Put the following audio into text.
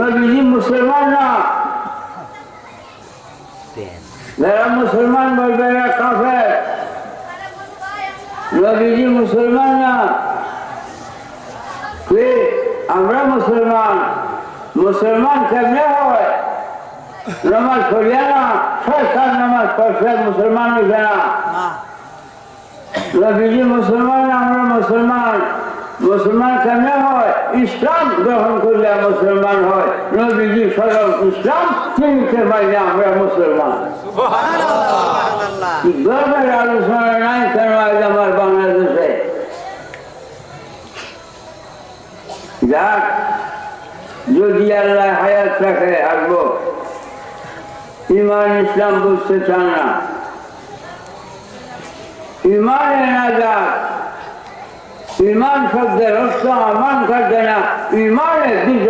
নবীজি মুসলমান না যারা মুসলমান বলবে কাফের নবীজি মুসলমান না আমরা মুসলমান মুসলমান কেমনে হয় নামাজ পড়িয়া না ছয় সাত নামাজ পড়ছে মুসলমান হইবে না নবীজি মুসলমান আমরা মুসলমান মুসলমান কেমনে হয়? ইসলাম গ্রহণ করলে মুসলমান হয়। নবীজি সরল ইসলাম চিনতে পারলে আমরা মুসলমান। গর্বের আলোচনা নাই কেন আজ আমার বাংলাদেশে? যাক যদি আল্লাহ হায়াত রাখে আসব। ইমান ইসলাম বুঝতে চান না। ইমানে না যাক ইমান শব্দের অর্থ আমান করবে না ইমানের দিক